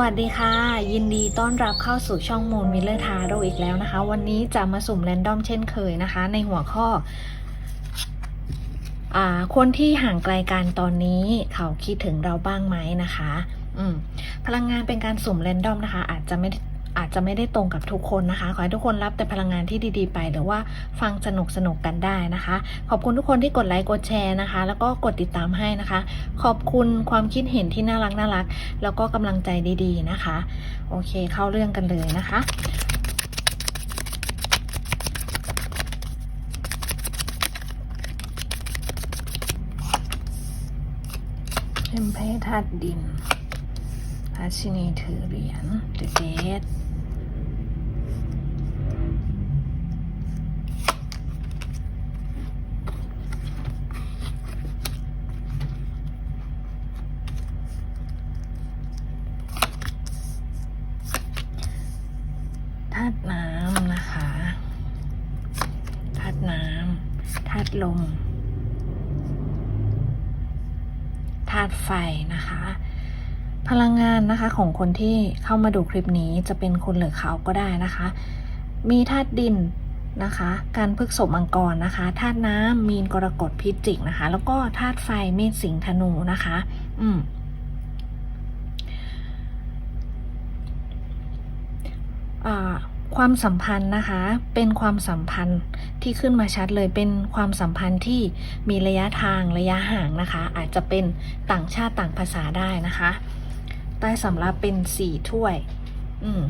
วัสดีค่ะ ยินดีต้อนรับเข้าสู่ช่องมูลมิลเลอร์ทาโรอีกแล้วนะคะ วันนี้จะมาสุ่มแรนดอมเช่นเคยนะคะ ในหัวข้ออคนที่ห่างไกลกันตอนนี้เขาคิดถึงเราบ้างไหมนะคะ อืมพลังงานเป็นการสุ่มแรนดอมนะคะ อาจจะไม่ อาจจะไม่ได้ตรงกับทุกคนนะคะ ขอให้ทุกคนรับแต่พลังงานที่ดี ๆ ไป หรือว่าฟังสนุกสนุกๆกันได้นะคะ ขอบคุณทุกคนที่กดไลค์กดแชร์นะคะ แล้วก็กดติดตามให้นะคะ ขอบคุณความคิดเห็นที่น่ารักน่ารัก แล้วก็กำลังใจดี ๆนะคะ โอเคเข้าเรื่องกันเลยนะคะเทมเพธาตุดินพาชินีถือเหรียญเดเกตธาตุน้ำนะคะธาตุน้ำธาตุ ลมธาตุไฟนะคะ พลังงานนะคะของคนที่เข้ามาดูคลิปนี้จะเป็นคนหรือเขาก็ได้นะคะ มีธาตุดินนะคะ การพฤกษมังกรนะคะธาตุน้ำมีนกรกฎพิจิกนะคะ แล้วก็ธาตุไฟเมษสิงธนูนะคะ อืมอ่า ความสัมพันธ์นะคะ เป็นความสัมพันธ์ที่ขึ้นมาชัดเลยเป็นความสัมพันธ์ที่มีระยะทางระยะห่างนะคะ อาจจะเป็นต่างชาติต่างภาษาได้นะคะ ใต้สำรับเป็นสี่ถ้วย อืม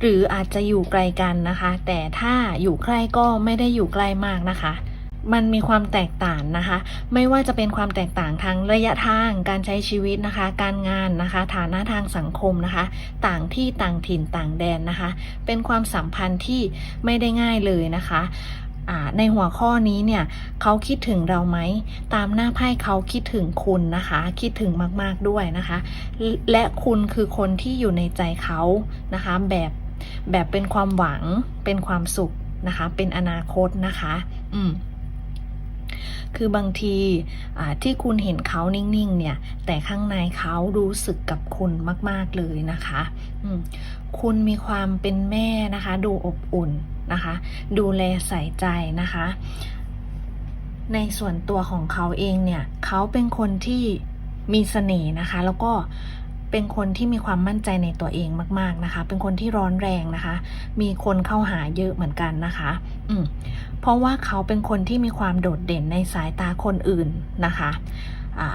หรืออาจจะอยู่ไกลกันนะคะ แต่ถ้าอยู่ใกล้ก็ไม่ได้อยู่ใกล้มากนะคะ มันมีความแตกต่างนะคะ ไม่ว่าจะเป็นความแตกต่างทางระยะทางการใช้ชีวิตนะคะ การงานนะคะ ฐานะทางสังคมนะคะ ต่างที่ต่างถิ่นต่างแดนนะคะ เป็นความสัมพันธ์ที่ไม่ได้ง่ายเลยนะคะในหัวข้อนี้เนี่ยเขาคิดถึงเราไหม ตามหน้าไพ่เขาคิดถึงคุณนะคะ คิดถึงมากๆด้วยนะคะ และคุณคือคนที่อยู่ในใจเขานะคะ แบบแบบเป็นความหวังเป็นความสุขนะคะ เป็นอนาคตนะคะ อืม คือบางทีที่คุณเห็นเขานิ่งๆเนี่ยแต่ข้างในเขารู้สึกกับคุณมากๆเลยนะคะคุณมีความเป็นแม่นะคะ ดูอบอุ่นนะคะ ดูแลใส่ใจนะคะ ในส่วนตัวของเขาเองเนี่ยเขาเป็นคนที่มีเสน่ห์นะคะ แล้วก็ เป็นคนที่มีความมั่นใจในตัวเองมาก ๆนะคะ เป็นคนที่ร้อนแรงนะคะ มีคนเข้าหาเยอะเหมือนกันนะคะ อืมเพราะว่าเขาเป็นคนที่มีความโดดเด่นในสายตาคนอื่นนะคะอ่า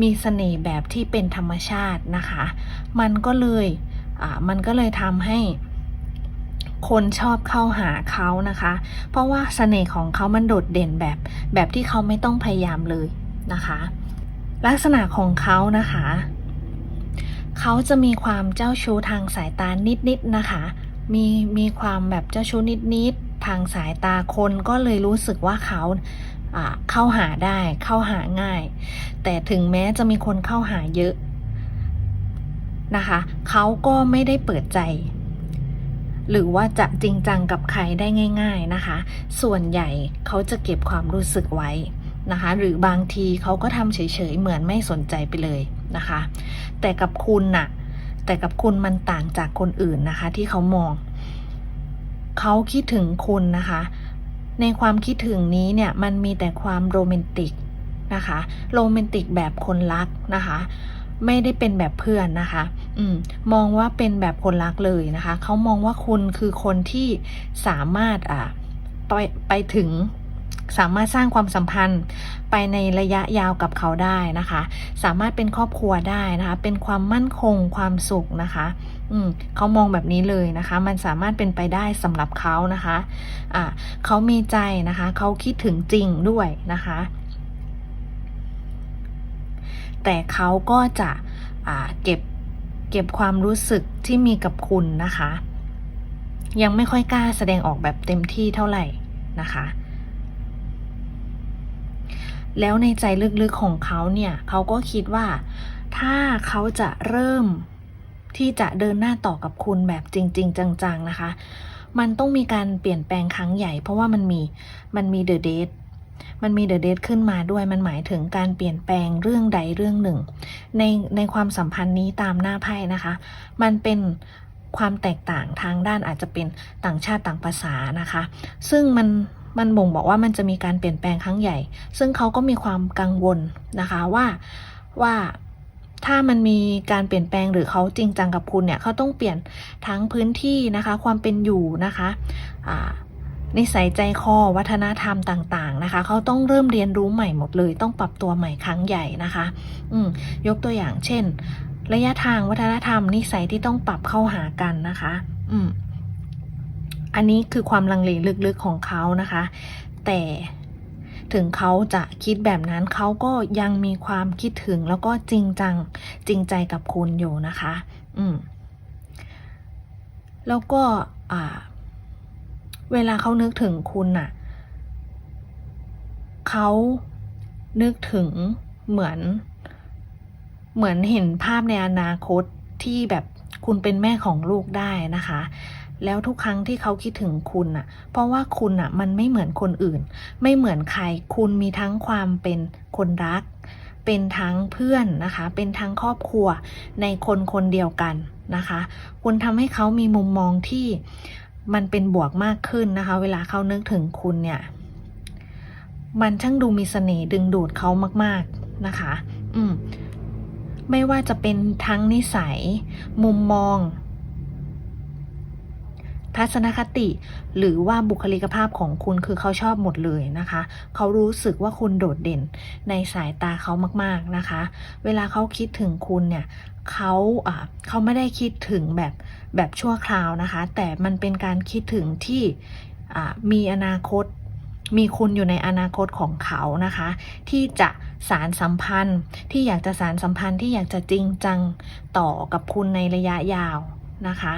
มีเสน่ห์แบบที่เป็นธรรมชาตินะคะ มันก็เลยอ่ามันก็เลยทำให้คนชอบเข้าหาเขานะคะ เพราะว่าเสน่ห์ของเขามันโดดเด่นแบบแบบที่เขาไม่ต้องพยายามเลยนะคะ ลักษณะของเขานะคะ เขาจะมีความเจ้าชู้ทางสายตานิดๆนะคะ มีมีความแบบเจ้าชู้นิดๆทางสายตาคนก็เลยรู้สึกว่าเขาอ่าเข้าหาได้เข้าหาง่าย แต่ถึงแม้จะมีคนเข้าหาเยอะนะคะเขาก็ไม่ได้เปิดใจ หรือว่าจะจริงจังกับใครได้ง่าย ๆนะคะ ส่วนใหญ่เขาจะเก็บความรู้สึกไว้นะคะ หรือบางทีเขาก็ทำเฉยๆเหมือนไม่สนใจไปเลย นะคะ แต่กับคุณน่ะ แต่กับคุณมันต่างจากคนอื่นนะคะ ที่เขามอง เขาคิดถึงคุณนะคะ ในความคิดถึงนี้เนี่ยมันมีแต่ความโรแมนติกนะคะโรแมนติกแบบคนรักนะคะ ไม่ได้เป็นแบบเพื่อนนะคะ อืมมองว่าเป็นแบบคนรักเลยนะคะ เขามองว่าคุณคือคนที่สามารถอ่าไปไปถึง สามารถสร้างความสัมพันธ์ไปในระยะยาวกับเขาได้นะคะ สามารถเป็นครอบครัวได้นะคะ เป็นความมั่นคงความสุขนะคะอืมเขามองแบบนี้เลยนะคะ มันสามารถเป็นไปได้สำหรับเขานะคะอ่าเขามีใจนะคะ เขาคิดถึงจริงด้วยนะคะ แต่เขาก็จะอ่าเก็บเก็บความรู้สึกที่มีกับคุณนะคะ ยังไม่ค่อยกล้าแสดงออกแบบเต็มที่เท่าไหร่นะคะ แล้วในใจลึกๆของเขาเนี่ยเขาก็คิดว่าถ้าเขาจะเริ่มที่จะเดินหน้าต่อกับคุณแบบจริง ๆ จัง ๆ นะคะ มันต้องมีการเปลี่ยนแปลงครั้งใหญ่ เพราะว่ามันมีมันมีเดอะเดทมันมีเดอะเดทขึ้นมาด้วยมันหมายถึงการเปลี่ยนแปลงเรื่องใดเรื่องหนึ่ง ในในความสัมพันธ์นี้ตามหน้าไพ่นะคะ มันเป็นความแตกต่างทางด้านอาจจะเป็นต่างชาติต่างภาษานะคะ ซึ่งมัน มันบ่งบอกว่ามันจะมีการเปลี่ยนแปลงครั้งใหญ่ ซึ่งเขาก็มีความกังวลนะคะว่าว่าถ้ามันมีการเปลี่ยนแปลงหรือเขาจริงจังกับคุณเนี่ยเขาต้องเปลี่ยนทั้งพื้นที่นะคะ ความเป็นอยู่นะคะนิสัยใจคอวัฒนธรรมต่างๆนะคะ เขาต้องเริ่มเรียนรู้ใหม่หมดเลย ต้องปรับตัวใหม่ครั้งใหญ่นะคะ อืยกตัวอย่างเช่น ระยะทางวัฒนธรรมนิสัยที่ต้องปรับเข้าหากันนะคะ อืม อันนี้คือความลังเลลึกๆของเขานะคะ แต่ถึงเขาจะคิดแบบนั้นเขาก็ยังมีความคิดถึงแล้วก็จริงจังจริงใจกับคุณอยู่นะคะ อืม แล้วก็อ่า เวลาเขานึกถึงคุณน่ะเขานึกถึงเหมือน เหมือนเห็นภาพในอนาคตที่แบบคุณเป็นแม่ของลูกได้นะคะ แล้วทุกครั้งที่เขาคิดถึงคุณน่ะ เพราะว่าคุณน่ะมันไม่เหมือนคนอื่น ไม่เหมือนใคร คุณมีทั้งความเป็นคนรัก เป็นทั้งเพื่อนนะคะ เป็นทั้งครอบครัวในคนคนเดียวกันนะคะ คุณทำให้เขามีมุมมองที่มันเป็นบวกมากขึ้นนะคะ เวลาเขานึกถึงคุณเนี่ย มันช่างดูมีเสน่ห์ดึงดูดเขามาก ๆนะคะ อืมไม่ว่าจะเป็นทั้งนิสัย มุมมอง ทัศนคติ หรือว่าบุคลิกภาพของคุณคือเขาชอบหมดเลยนะคะ เขารู้สึกว่าคุณโดดเด่นในสายตาเขามากๆนะคะ เวลาเขาคิดถึงคุณเนี่ยเขาเขาไม่ได้คิดถึงแบบแบบชั่วคราวนะคะ แต่มันเป็นการคิดถึงที่มีอนาคตมีคุณอยู่ในอนาคตของเขานะคะ ที่จะสารสัมพันธ์ที่อยากจะสารสัมพันธ์ที่อยากจะจริงจังต่อกับคุณในระยะยาวนะคะ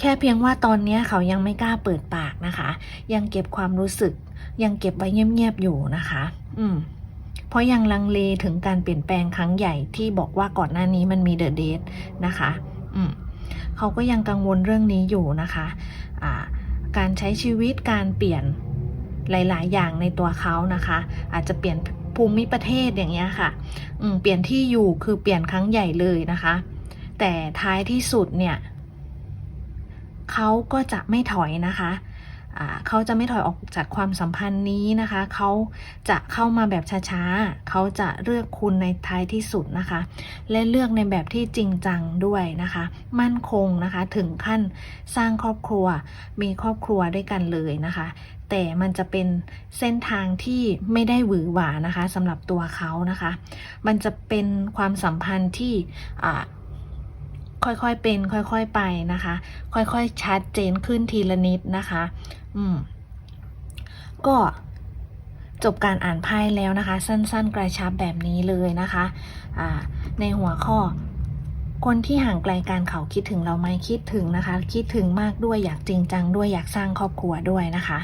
แค่เพียงว่าตอนนี้เขายังไม่กล้าเปิดปากนะคะ ยังเก็บความรู้สึก ยังเก็บไว้เงียบๆอยู่นะคะ อืมเพราะยังลังเลถึงการเปลี่ยนแปลงครั้งใหญ่ที่บอกว่าก่อนหน้านี้มันมีเดอะเดทนะคะ อืมเขาก็ยังกังวลเรื่องนี้อยู่นะคะ อ่า การใช้ชีวิตการเปลี่ยนหลาย ๆ อย่างในตัวเขานะคะ อาจจะเปลี่ยนภูมิประเทศอย่างเงี้ยค่ะ อืมเปลี่ยนที่อยู่คือเปลี่ยนครั้งใหญ่เลยนะคะ แต่ท้ายที่สุดเนี่ย เขาก็จะไม่ถอยนะคะเขาจะไม่ถอยออกจากความสัมพันธ์นี้นะคะ เขาจะเข้ามาแบบช้าๆ เขาจะเลือกคุณในท้ายที่สุดนะคะ และเลือกในแบบที่จริงจังด้วยนะคะ มั่นคงนะคะ ถึงขั้นสร้างครอบครัว มีครอบครัวด้วยกันเลยนะคะ แต่มันจะเป็นเส้นทางที่ไม่ได้หวือหวานะคะสำหรับตัวเขานะคะ มันจะเป็นความสัมพันธ์ที่ ค่อยๆเป็น ค่อยๆไปนะคะ ค่อยๆชัดเจนขึ้นทีละนิดนะคะ อืม ก็จบการอ่านไพ่แล้วนะคะ สั้นๆ กระชับแบบนี้เลยนะคะ ในหัวข้อ คนที่ห่างไกลการเขาคิดถึงเราไหมคิดถึงนะคะ คิดถึงมากด้วยอยากจริงจังด้วยอยากสร้างครอบครัวด้วยนะคะ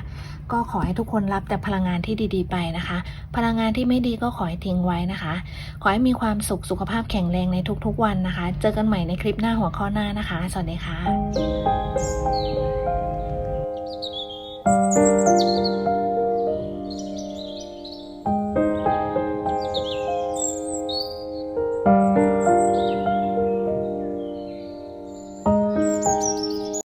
ก็ขอให้ทุกคนรับแต่พลังงานที่ดีๆไปนะคะ พลังงานที่ไม่ดีก็ขอให้ทิ้งไว้นะคะ ขอให้มีความสุขสุขภาพแข็งแรงในทุกๆวันนะคะ เจอกันใหม่ในคลิปหน้าหัวข้อหน้านะคะ สวัสดีค่ะ